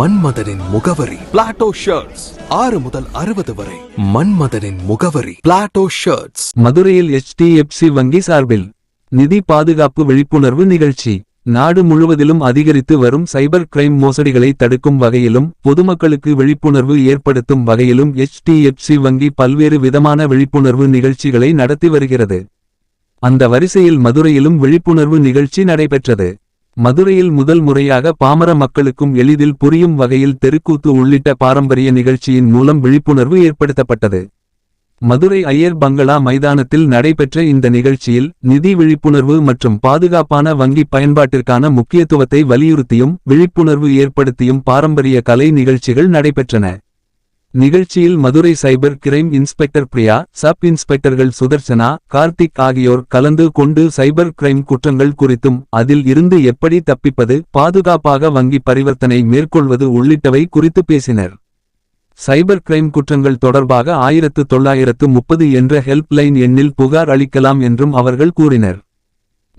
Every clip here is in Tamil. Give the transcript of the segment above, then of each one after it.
மன்மதனின் முகவரி. பிளாட்டோ ஷர்ட்ஸ் ஆறு முதல் அறுபது வரை. மன்மதனின் முகவரி. பிளாட்டோ ஷர்ட்ஸ் மதுரையில் எச்டிஎஃப்சி வங்கி சார்பில் நிதி பாதுகாப்பு விழிப்புணர்வு நிகழ்ச்சி. நாடு முழுவதிலும் அதிகரித்து வரும் சைபர் கிரைம் மோசடிகளை தடுக்கும் வகையிலும் பொதுமக்களுக்கு விழிப்புணர்வு ஏற்படுத்தும் வகையிலும் எச்டிஎஃப்சி வங்கி பல்வேறு விதமான விழிப்புணர்வு நிகழ்ச்சிகளை நடத்தி வருகிறது. அந்த வரிசையில் மதுரையிலும் விழிப்புணர்வு நிகழ்ச்சி நடைபெற்றது. மதுரையில் முதல் முறையாக பாமர மக்களுக்கும் எளிதில் புரியும் வகையில் தெருக்கூத்து உள்ளிட்ட பாரம்பரிய நிகழ்ச்சியின் மூலம் விழிப்புணர்வு ஏற்படுத்தப்பட்டது. மதுரை ஐயர் பங்களா மைதானத்தில் நடைபெற்ற இந்த நிகழ்ச்சியில் நிதி விழிப்புணர்வு மற்றும் பாதுகாப்பான வங்கி பயன்பாட்டிற்கான முக்கியத்துவத்தை வலியுறுத்தியும் விழிப்புணர்வு ஏற்படுத்தியும் பாரம்பரிய கலை நிகழ்ச்சிகள் நடைபெற்றன. நிகழ்ச்சியில் Madurai cyber crime inspector Priya sub இன்ஸ்பெக்டர்கள் Sudarshana Karthik ஆகியோர் கலந்து கொண்டு சைபர் கிரைம் குற்றங்கள் குறித்தும் அதில் இருந்து எப்படி தப்பிப்பது பாதுகாப்பாக வங்கி பரிவர்த்தனை மேற்கொள்வது உள்ளிட்டவை குறித்து பேசினர். சைபர் கிரைம் குற்றங்கள் தொடர்பாக ஆயிரத்து தொள்ளாயிரத்து முப்பது என்ற ஹெல்ப்லைன் எண்ணில் புகார் அளிக்கலாம் என்றும் அவர்கள் கூறினர்.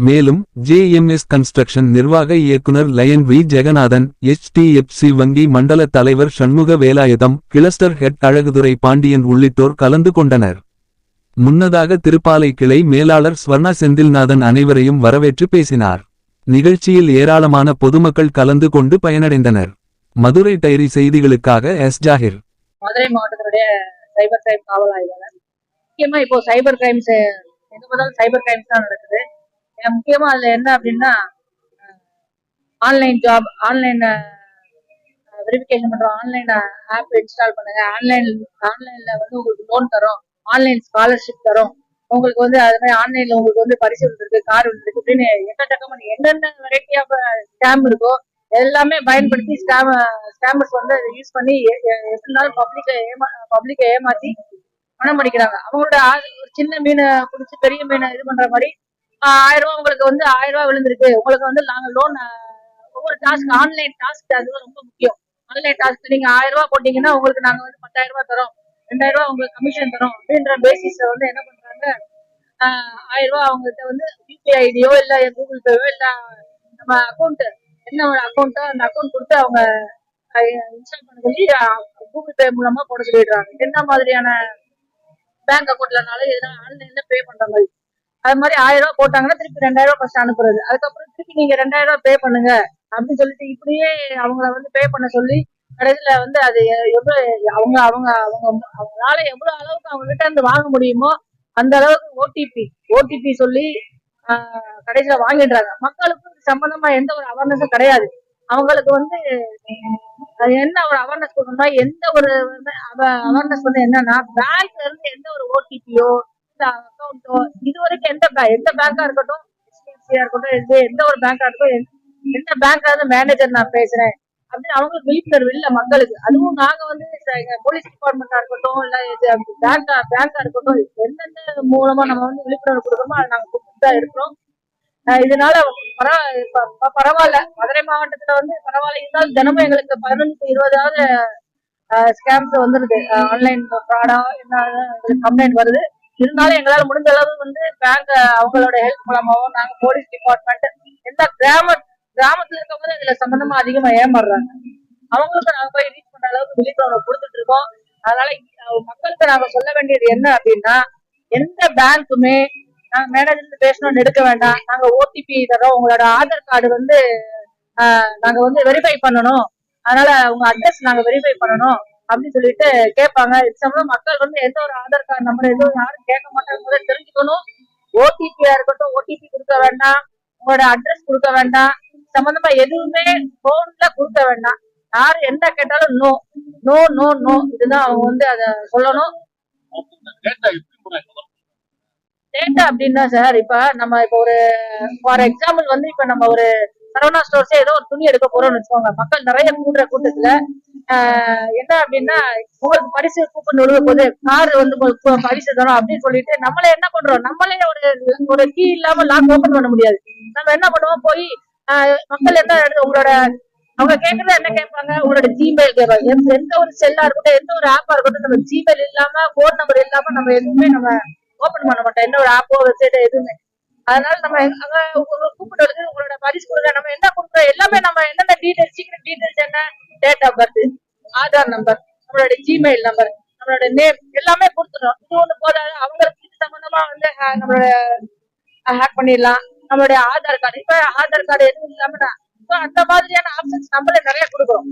மேலும் ஜேஎம்எஸ் கன்ஸ்ட்ரக்ஷன் நிர்வாக இயக்குனர் லயன் வி ஜெகநாதன் எச்டிஎஃப்சி வங்கி மண்டல தலைவர் சண்முக வேலாயுதம் கிளஸ்டர் ஹெட் அழகுதுரை பாண்டியன் உள்ளிட்டோர் கலந்து கொண்டனர். முன்னதாக திருப்பாலை கிளை மேலாளர் ஸ்வர்ணா செந்தில்நாதன் அனைவரையும் வரவேற்று பேசினார். நிகழ்ச்சியில் ஏராளமான பொதுமக்கள் கலந்து கொண்டு பயனடைந்தனர். மதுரை டைரி செய்திகளுக்காக எஸ். ஜாகிர். மதுரை மாவட்டத்தினுடைய சைபர் கிரைம் காவல் ஆய்வாளர். முக்கியமா இப்போ சைபர் கிரைம்ஸ் எங்க பார்த்தாலும் சைபர் கிரைம்ஸ் தான் நடக்குது. முக்கியமா அதுல என்ன அப்படின்னா ஆன்லைன் ஜாப் ஆன்லைன் வெரிஃபிகேஷன் பண்றோம் ஆன்லைன் ஆப் இன்ஸ்டால் பண்ணுங்க. ஆன்லைன் ஆன்லைன்ல வந்து உங்களுக்கு லோன் தரும். ஆன்லைன் ஸ்காலர்ஷிப் தரும். உங்களுக்கு வந்து அது மாதிரி ஆன்லைன்ல உங்களுக்கு வந்து பரிசு இருக்கு கார் இருக்கு அப்படின்னு எக்கச்சக்கமான என்னென்ன வெரைட்டி ஆஃப் ஸ்கேம் இருக்கோ எல்லாமே பயன்படுத்தி ஸ்கேம் ஸ்கேமர்ஸ் வந்து அதை யூஸ் பண்ணி எ- எப்படினாலும் பப்ளிக்கை ஏமா பப்ளிக்கை ஏமாத்தி பணம் படிக்கிறாங்க அவங்களோட ஆ- ஒரு சின்ன மீனை பிடிச்சி பெரிய மீனை இது பண்ற மாதிரி ஆயிரம் ரூபாய் உங்களுக்கு வந்து ஆயிரம் ரூபாய் விழுந்திருக்கு. உங்களுக்கு வந்து நாங்க லோன் ஒவ்வொரு டாஸ்க் ஆன்லைன் டாஸ்க் அது ரொம்ப முக்கியம். ஆன்லைன் டாஸ்க் நீங்க ஆயிரம் ரூபாய் போட்டீங்கன்னா உங்களுக்கு நாங்க வந்து பத்தாயிரம் ரூபாய் தரோம். ரெண்டாயிரம் ரூபாய் உங்களுக்கு கமிஷன் தரோம். அப்படின்ற பேசிஸ் வந்து என்ன பண்றாங்க? ஆயிரம் ரூபாய் அவங்ககிட்ட வந்து யூபிஐ ஐடியோ இல்ல கூகுள் பேவோ இல்ல நம்ம அக்கௌண்ட் என்ன அக்கௌண்ட்டோ அந்த அக்கௌண்ட் கொடுத்து அவங்க இன்ஸ்டால் பண்ண சொல்லி கூகுள் பே மூலமா போட சொல்லிடுறாங்க. என்ன மாதிரியான பேங்க் அக்கௌண்ட்லனாலும் எதுனா ஆன்லைன்ல பே பண்ற மாதிரி. அது மாதிரி ஆயிரம் ரூபாய் போட்டாங்கன்னா திருப்பி ரெண்டாயிரம் ரூபாய் ஃபர்ஸ்ட் அனுப்புறது. அதுக்கப்புறம் திருப்பி நீங்க ரெண்டாயிரம் ரூபாய் பே பண்ணுங்க அப்படின்னு சொல்லிட்டு இப்படியே அவங்கள வந்து பே பண்ண சொல்லி கடைசியில வந்து அது எவ்வளவு அவங்க அவங்க அவங்க அவங்களால எவ்வளவு அளவுக்கு அவங்க கிட்ட இருந்து வாங்க முடியுமோ அந்த அளவுக்கு ஓடிபி ஓடிபி சொல்லி ஆஹ், கடைசியில வாங்கிடுறாங்க. மக்களுக்கு சம்பந்தமா எந்த ஒரு அவேர்னஸும் கிடையாது. அவங்களுக்கு வந்து அது என்ன ஒரு அவேர்னஸ் கொடுக்கணும்னா எந்த ஒரு அவேர்னஸ் வந்து என்னன்னா பேங்க்ல இருந்து எந்த ஒரு ஓடிபியோ அக்கௌண்ட்டோ இது வரைக்கும் எந்த எந்த பேங்கா இருக்கட்டும் ஹெச்டிஎஃப்சியா இருக்கட்டும் எந்த எந்த ஒரு பேங்கா இருக்கட்டும் எந்த- எந்த பேங்க்ல இருந்து மேனேஜர் நான் பேசுறேன். அப்படின்னு அவங்களுக்கு விழிப்புணர்வு இல்ல மக்களுக்கு. அதுவும் நாங்க வந்து போலீஸ் டிபார்ட்மெண்டா இருக்கட்டும் இல்ல பேங்கா பேங்கா இருக்கட்டும் எந்தெந்த மூலமா நம்ம வந்து விழிப்புணர்வு கொடுக்கணுமோ அதை நாங்க கொடுத்துட்டு தான் இருக்கிறோம். இதனால பரவாயில்ல. மதுரை மாவட்டத்துல வந்து பரவாயில்ல. இருந்தாலும் தினமும் எங்களுக்கு பதினஞ்சு இருபதாவது ஸ்கேம்ஸ் வந்துருது. ஆன்லைன் ஃப்ராடா என்ன கம்ப்ளைண்ட் வருது. இருந்தாலும் எங்களால முடிஞ்ச அளவு வந்து பேங்க் அவங்களோட ஹெல்ப் மூலமாவும் நாங்க போலீஸ் டிபார்ட்மெண்ட் எந்த கிராம கிராமத்துல இருக்கவங்க இதுல சம்பந்தமா அதிகமா ஏமாறுறாங்க. அவங்களுக்கு நாங்க போய் ரீச் பண்ற அளவுக்கு விழிப்புணர்வு கொடுத்துட்டு இருக்கோம். அதனால மக்களுக்கு நாங்க சொல்ல வேண்டியது என்ன அப்படின்னா எந்த பேங்க்குமே நாங்க மேனேஜர் பேசணும்னு எடுக்க வேண்டாம். நாங்க ஓடிபி தரோம் உங்களோட ஆதார் கார்டு வந்து நாங்க வந்து வெரிஃபை பண்ணணும். அதனால உங்க அட்ரஸ் நாங்க வெரிஃபை பண்ணணும். அப்படின்னு சொல்லிட்டு கேட்பாங்க. இது மக்கள் வந்து எந்த ஒரு ஆதார் கார்டு நம்பர் எதுவும் யாரும் கேட்க மாட்டாங்க தெரிஞ்சுக்கணும். ஓடிபியா இருக்கட்டும் ஓடிபி கொடுக்க வேண்டாம். உங்களோட அட்ரஸ் கொடுக்க வேண்டாம். சம்பந்தமா எதுவுமே போன்ல கொடுக்க வேண்டாம். யாரு என்ன கேட்டாலும் நோ நோ நோ நோ இதுதான் அவங்க வந்து அத சொல்லணும். டேட்டா அப்படின்னா சார் இப்ப நம்ம இப்ப ஒரு ஃபார் எக்ஸாம்பிள் வந்து இப்ப நம்ம ஒரு சரவணா ஸ்டோர்ஸே ஏதோ ஒரு துணி எடுக்க போறோம்னு வச்சுக்கோங்க. மக்கள் நிறைய கூடுற கூட்டத்துல என்ன அப்படின்னா உங்களுக்கு பரிசு கூப்பன் விழுக போது கார் வந்து பரிசு தரும் அப்படின்னு சொல்லிட்டு நம்மளே என்ன பண்றோம்? நம்மளே ஒரு ஒரு கீ இல்லாம லாக் ஓபன் பண்ண முடியாது. நம்ம என்ன பண்ணுவோம்? போய் ஆஹ் மக்கள் என்ன உங்களோட அவங்க கேக்குறது என்ன கேட்பாங்க? உங்களோட ஜிமெயில் கேட்பாங்க. எந்த- எந்த ஒரு செல்லா இருக்கட்டும் எந்த ஒரு ஆப்பா இருக்கட்டும் நம்ம ஜிமெயில் இல்லாம போன் நம்பர் இல்லாம நம்ம எதுவுமே நம்ம ஓபன் பண்ண மாட்டோம். எந்த ஒரு ஆப்போ வெப்சைட்டோ எதுவுமே. அதனால நம்ம அங்க கூப்பிட்டு உங்களோட பரிசு கொடுக்குற நம்ம என்ன கொடுக்குறோம் எல்லாமே நம்ம என்னென்ன டீடைல்ஸ் சீக்கிரம் டீடைல்ஸ் என்ன? Date of birth Aadhaar number நம்மளுடைய ஜிமெயில் நம்பர் நம்மளோட நேம் எல்லாமே கொடுத்துடும் இது ஒண்ணு போதாது அவங்களுக்கு இது சம்பந்தமா வந்து நம்மளோட ஹேக் பண்ணிடலாம். நம்மளுடைய ஆதார் கார்டு இப்ப ஆதார் கார்டு எதுவும் இல்லாம அந்த மாதிரியான ஆப்ஷன்ஸ் நம்மளே நிறைய கொடுக்குறோம்.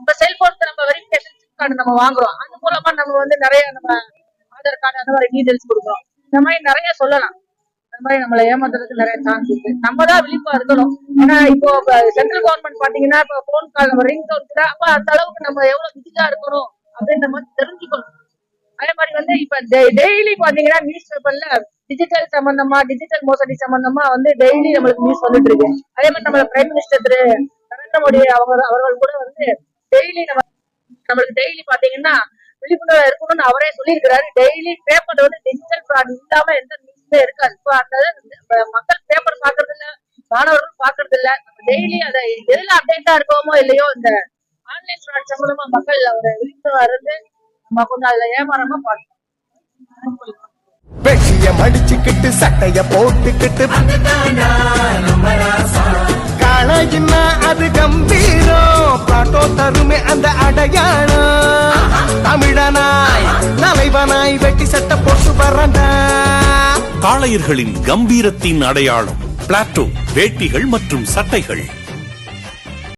இப்ப செல்போனுக்கு நம்ம வெரிபிகேஷன் சிம் கார்டு நம்ம வாங்குறோம். அது மூலமா நம்ம வந்து நிறைய நம்ம ஆதார் கார்டு அந்த மாதிரி டீடைல்ஸ் கொடுக்குறோம். இந்த மாதிரி நிறைய சொல்லலாம். இந்த மாதிரி நம்மளை ஏமாத்துறதுக்கு நிறைய சான்ஸ் இருக்கு. நம்ம தான் விழிப்பா இருக்கணும். ஏன்னா இப்போ சென்ட்ரல் கவர்மெண்ட் பாத்தீங்கன்னா இப்போ போன் கால் நம்ம ரிங் கூட அப்ப அந்த அளவுக்கு நம்ம எவ்வளவு விதிக்கா இருக்கணும் அப்படின்ற மாதிரி தெரிஞ்சுக்கணும். அதே மாதிரி வந்து இப்ப டெய்லி பாத்தீங்கன்னா நியூஸ் பேப்பர்ல டிஜிட்டல் சம்பந்தமா டிஜிட்டல் மோசடி சம்பந்தமா வந்து டெய்லி நம்மளுக்கு நியூஸ் வந்துட்டு இருக்கு. அதே மாதிரி நம்ம பிரைம் மினிஸ்டர் திரு நரேந்திர மோடி அவங்க அவர்கள் கூட வந்து டெய்லி நம்ம நம்மளுக்கு டெய்லி பாத்தீங்கன்னா விழிப்புணர்வு இருக்கணும்னு அவரே சொல்லியிருக்கிறாரு. டெய்லி பேப்பர் வந்து டிஜிட்டல் ஃப்ராட் இல்லாம எந்த இருக்காது. இப்போ அந்த மக்கள் பேப்பர் பாக்குறது இல்ல மாணவர்கள் பாக்குறது இல்ல டெய்லி அதை எதுல அப்டேட்டா இருக்கோமோ இல்லையோ இந்த ஆன்லைன் ஃப்ராட் சம்பந்தமா மக்கள் ஒரு விழிப்புணர்வு இருந்து நம்ம கொஞ்சம் அதுல ஏமாறாம பார்க்கணும். வெட்டிய மடிச்சுக்கிட்டு சட்டைய போட்டுக்கிட்டு. காளையின்னா அது கம்பீரம் பாட்டோ தருமே அந்த அடையாளம். தமிழனாய் தலைவனாய் வெட்டி சட்டை போட்டு வரண்டா காளையர்களின் கம்பீரத்தின் அடையாளம் பிளாட்டோ வேட்டிகள் மற்றும் சட்டைகள்.